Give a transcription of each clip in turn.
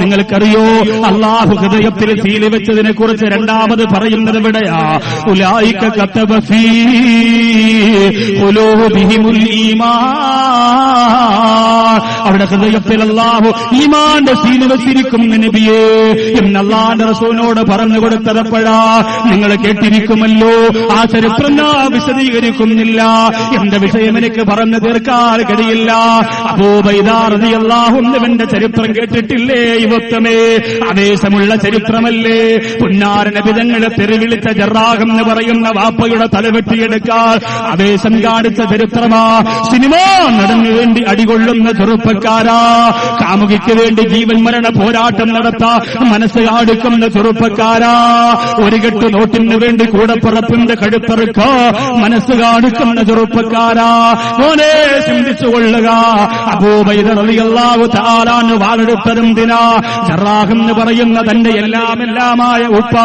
നിങ്ങൾക്കറിയോ? അള്ളാഹു ഹൃദയത്തിൽ സീൽ വെച്ചതിനെ കുറിച്ച് രണ്ടാമത് പറയുന്നത് ഈമാൻ. അവിടെ ഹൃദയത്തിൽ അള്ളാഹു ഈമാന്റെ വെച്ചിരിക്കും നബിയേ. എന്ന് അള്ളാന്റെ റസൂലിനോട് പറഞ്ഞു കൊടുത്തതപ്പോഴാ നിങ്ങൾ കേട്ടിരിക്കുമല്ലോ. ആ ചരിത്രം ഞാൻ വിശദീകരിക്കുന്നില്ല. എന്റെ വിഷയം എനിക്ക് പറഞ്ഞു തീർക്കാൻ കഴിയില്ല. അബൂബൈദാറിയാഹുന്നവന്റെ ചരിത്രം കേട്ടിട്ടില്ലേ യുവത്വമേ? ആവേശമുള്ള ചരിത്രമല്ലേ? പുന്നാര നബിതങ്ങളെ തെരുവിളിച്ച ജറാഹം എന്ന് പറയുന്ന വാപ്പയുടെ തലവെട്ടിയെടുക്കാൻ ആവേശം കാണിച്ച ചരിത്രമാ. സിനിമ നടന്നു വേണ്ടി അടികൊള്ളുന്ന ചെറുപ്പക്കാരാ. കാമുകിക്ക് വേണ്ടി ജീവൻ മരണ പോരാട്ടം നടത്താ മനസ്സ് കാടുക്കുന്ന ചെറുപ്പക്കാരാ. ഒരു കെട്ട് നോട്ടിന് വേണ്ടി കൂടപ്പുറപ്പിന്റെ കഴുത്തറുക്ക മനസ്സ് കാണിക്കുന്ന ചെറുപ്പക്കാരാ. മോനെ ചിന്തിച്ചു കൊള്ളുക. അബൂബൈദറിയാവു താലാന്ന് ദിനാ ചെറാഹെന്ന് പറയുന്ന തന്റെ എല്ലാം എല്ലാമായ ഉപ്പ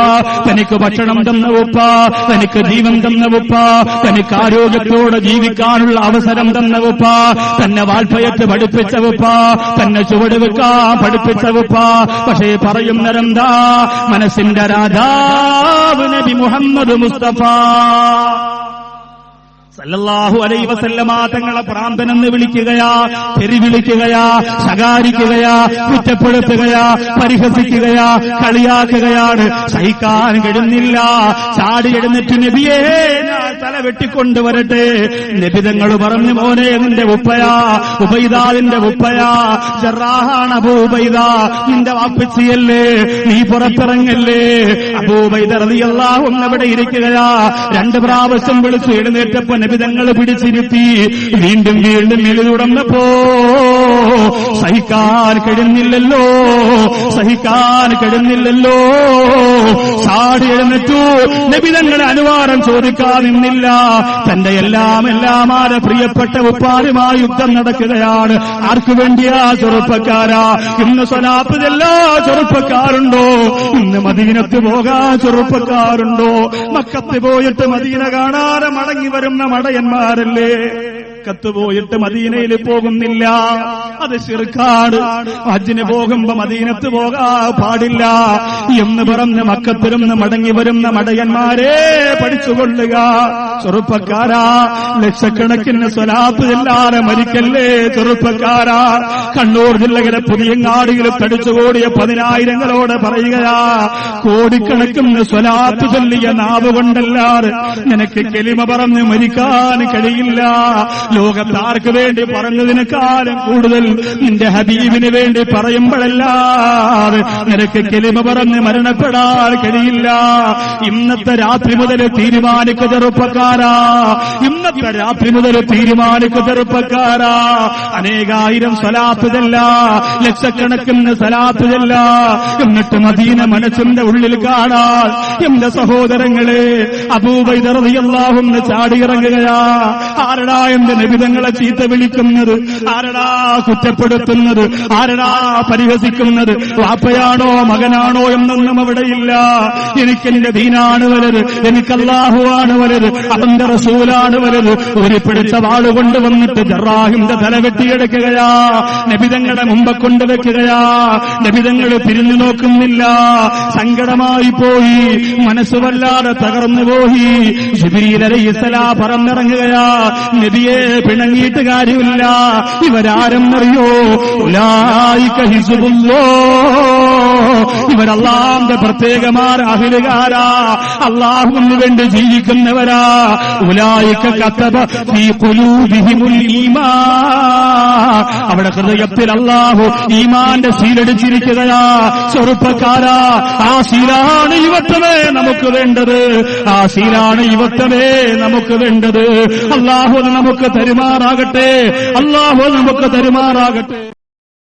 തനിക്ക് ഭക്ഷണം തന്ന ഉപ്പ തനിക്ക് ജീവൻ തന്ന ഉപ്പ തനിക്ക് ആരോഗ്യത്തോടെ ജീവിക്കാനുള്ള അവസരം തന്ന ഉപ്പ തന്നെ വാൽപ്പയത്ത് പഠിപ്പിച്ച ഉപ്പ തന്നെ ചുവട് വെക്കാൻ പഠിപ്പിച്ച ഉപ്പ പക്ഷേ പറയുന്നതെന്താ മനസ്സിന്റെ രാധാവ് നബി മുഹമ്മദ് മുസ്തഫ. സല്ലല്ലാഹു അലൈ വസല്ലമാ തങ്ങളെ പ്രാന്തനെന്ന് വിളിക്കുകയാ തെറി വിളിക്കുകയാ ശകാരിക്കുകയാ കുറ്റപ്പെടുത്തുകയാ പരിഹസിക്കുകയാ കളിയാക്കുകയാണ്. സഹിക്കാൻ കഴിയുന്നില്ല. ചാടി എഴുന്നിട്ട് നബിയേ തല വെട്ടിക്കൊണ്ടുവരട്ടെ നിബിതങ്ങൾ പറഞ്ഞു മോനെ നിന്റെ ഉപ്പയാ ഉപൈതാവിന്റെ ഉപ്പയാ ജറാഹാണ് അബൂബൈദ നിന്റെ വാപ്പിച്ചിയല്ലേ നീ പുറത്തിറങ്ങല്ലേ? അബൂബൈദ അൻഹു അവിടെ ഇരിക്കുകയാ. രണ്ട് പ്രാവശ്യം വിളിച്ചു എഴുന്നേറ്റപ്പോ നിബിതങ്ങൾ പിടിച്ചിരുത്തി. വീണ്ടും വീണ്ടും എഴുതുടന്നപ്പോ സഹിക്കാൻ കഴിയുന്നില്ലല്ലോ സഹിക്കാൻ കഴിയുന്നില്ലല്ലോ ചാടി എഴുന്നേറ്റു. നബിതങ്ങളെ അനുവാദം ചോദിക്കാൻ നിന്നില്ല. തന്റെ എല്ലാം എല്ലാം ആരെ പ്രിയപ്പെട്ട ഉപ്പാരുമായി യുദ്ധം നടക്കുകയാണ്. ആർക്കു വേണ്ടിയാ ചെറുപ്പക്കാരാ? ഇന്ന് സ്വലാപ്പ് ചെറുപ്പക്കാരുണ്ടോ? ഇന്ന് മദീനത്ത് പോകാൻ ചെറുപ്പക്കാരുണ്ടോ? മക്കത്ത് പോയിട്ട് മദീന കാണാതെ മടങ്ങി വരുന്ന മടയന്മാരല്ലേ? മക്കത്ത് പോയിട്ട് മദീനയിൽ പോകുന്നില്ല. അത് ശിർക്കാട് ഹജ്ജിന് പോകുമ്പോ മദീനത്ത് പോകാ പാടില്ല. എന്ന് പറഞ്ഞ് മക്കത്തിരുന്ന് മടങ്ങി വരുന്ന മടയന്മാരെ പഠിച്ചുകൊള്ളുക. ചെറുപ്പക്കാരാ. ലക്ഷക്കണക്കിന് സ്വലാത്ത് എല്ലാരെ മരിക്കല്ലേ ചെറുപ്പക്കാരാ. കണ്ണൂർ ജില്ലയിലെ പുതിയങ്ങാടിയിൽ തടിച്ചുകൂടിയ പതിനായിരങ്ങളോട് പറയുകയാ കോടിക്കണക്കിന് സ്വലാത്ത് ചൊല്ലിയ നാവ് കൊണ്ടല്ലാതെ നിനക്ക് കെലിമ പറഞ്ഞ് മരിക്കാൻ കഴിയില്ല. ലോകത്ത് ആർക്ക് വേണ്ടി കാലം കൂടുതൽ നിന്റെ ഹബീബിന് വേണ്ടി പറയുമ്പോഴല്ലാതെ നിനക്ക് കെലിമ പറഞ്ഞ് മരണപ്പെടാൻ കഴിയില്ല. ഇന്നത്തെ രാത്രി മുതൽ തീരുമാനിക്ക ചെറുപ്പക്കാരാ. ഇന്നത്തെ രാത്രി മുതൽ തീരുമാനിക്ക ചെറുപ്പക്കാരാ. അനേകായിരം സ്വലാത്തുതല്ല ലക്ഷക്കണക്കിന് സ്വലാത്തുതല്ല എന്നിട്ട് മദീന മനസ്സിന്റെ ഉള്ളിൽ കാണാൻ എന്റെ സഹോദരങ്ങളെ അബൂബൈദറിയല്ലാഹുന്ന് ചാടിയിറങ്ങുകയാ. ആരടാ എന്റെ നബിതങ്ങളെ ചീത്ത വിളിക്കുന്നത്? ആരടാ കുറ്റപ്പെടുത്തുന്നത്? ആരടാ പരിഹസിക്കുന്നത്? വാപ്പയാണോ മകനാണോ എന്നൊന്നും അവിടെയില്ല എനിക്കെന്റെ ദീനാണ് വലുത് എനിക്ക് അള്ളാഹുവാണ് വലുത് അവന്റെ റസൂലാണ് വലുത്. ഒരു പിടിച്ച വാൾ കൊണ്ടുവന്നിട്ട് ജറാഹിന്റെ തല വെട്ടിയെടുക്കുകയാ. നബിതങ്ങളുടെ മുമ്പ് കൊണ്ടുവെക്കുകയാ നബിതങ്ങൾ തിരിഞ്ഞു നോക്കുന്നില്ല. സങ്കടമായി പോയി. മനസ്സ് വല്ലാതെ തകർന്നു പോയി. ജിബിരിസലാ പറന്നിറങ്ങുകയാ. നബിയെ പിണങ്ങിയിട്ട് കാര്യമില്ല. ഇവരാരും അറിയോ ഹിസുബുല്ലോ ഇവരല്ലാന്റെ പ്രത്യേകമാർ അഹിലുകാരാ. അള്ളാഹുവിന് വേണ്ടി ജീവിക്കുന്നവരാ. ഉലായിക്ക കത്തബ ഈ കുലൂ ഈമാൻ. അവിടെ ഹൃദയത്തിൽ അള്ളാഹു ഈമാന്റെ സീലടിച്ചിരിക്കുകയാ. ചെറുപ്പക്കാരാ ആ സീലാണ് യുവത്വമേ നമുക്ക് വേണ്ടത്. ആ സീലാണ് യുവത്വമേ നമുക്ക് വേണ്ടത്. അള്ളാഹു നമുക്ക് തരുമാറാകട്ടെ. അള്ളാഹു നമുക്ക് തരുമാറാകട്ടെ.